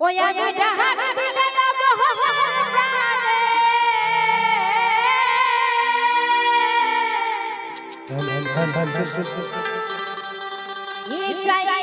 ওই আমি ডাহার দিলে যাব প্রাণে এই চাই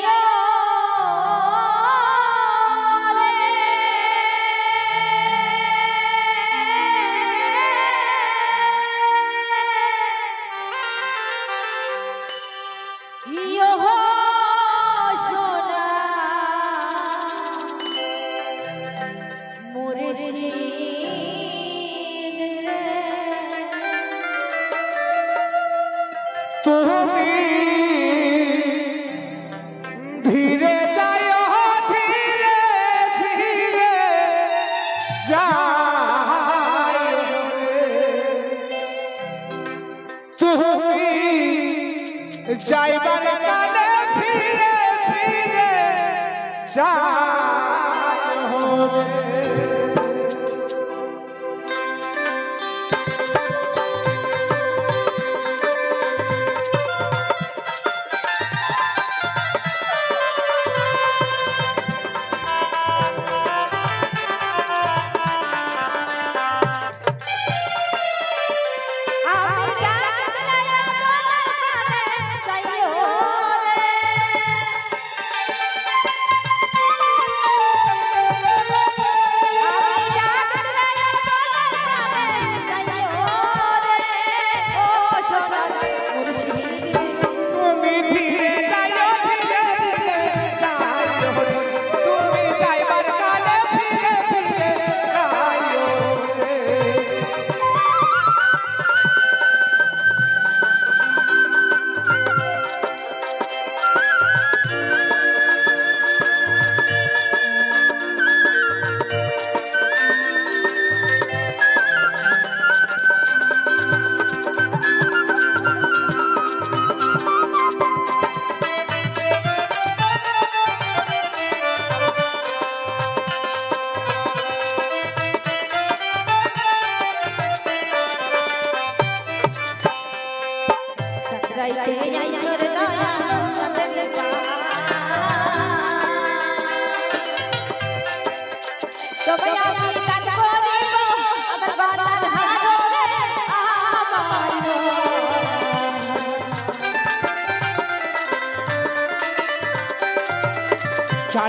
যাইবার কালে ফিরে ফিরে যা হরে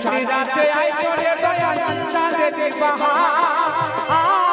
রাতে আই চলে দয়া চাঁদে বাহা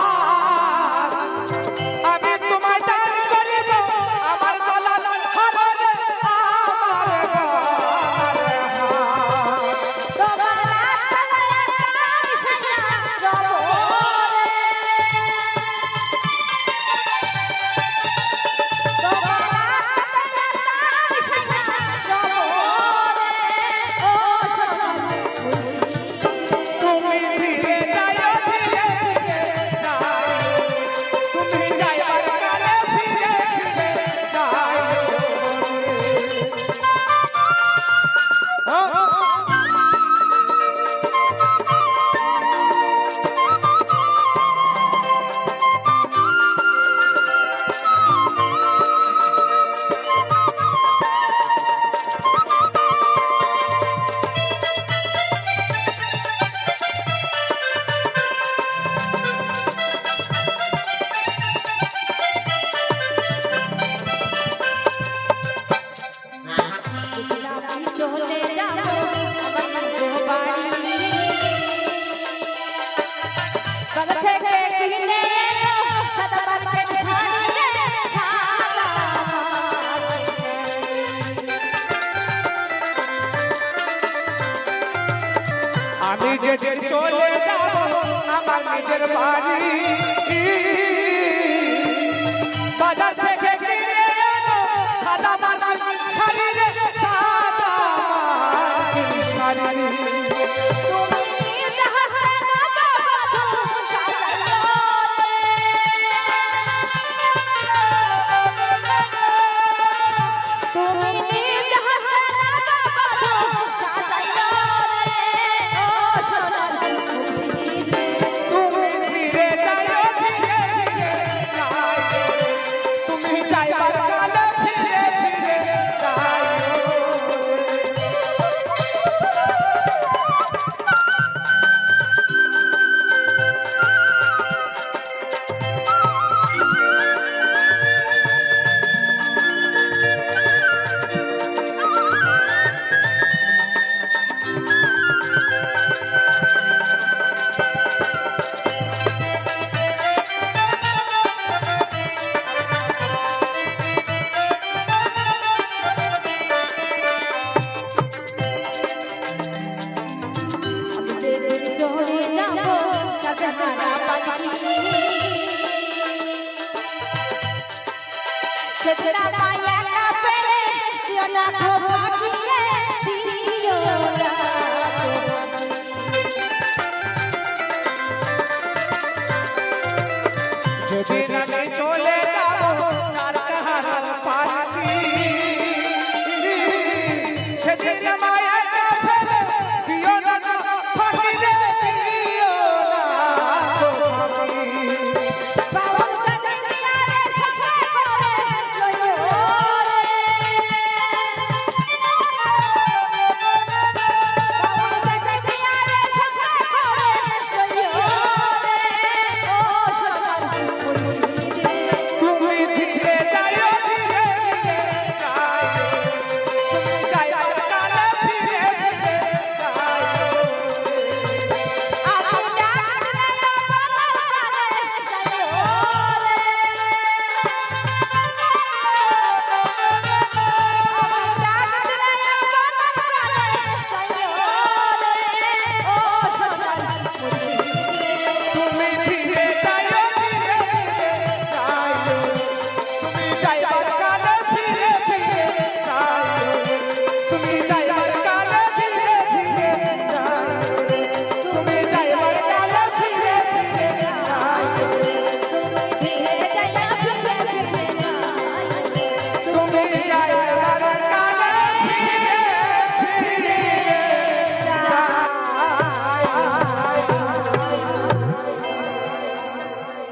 নিজের বাড়ি দেখনা মায়া কাপে না গো বাকি রে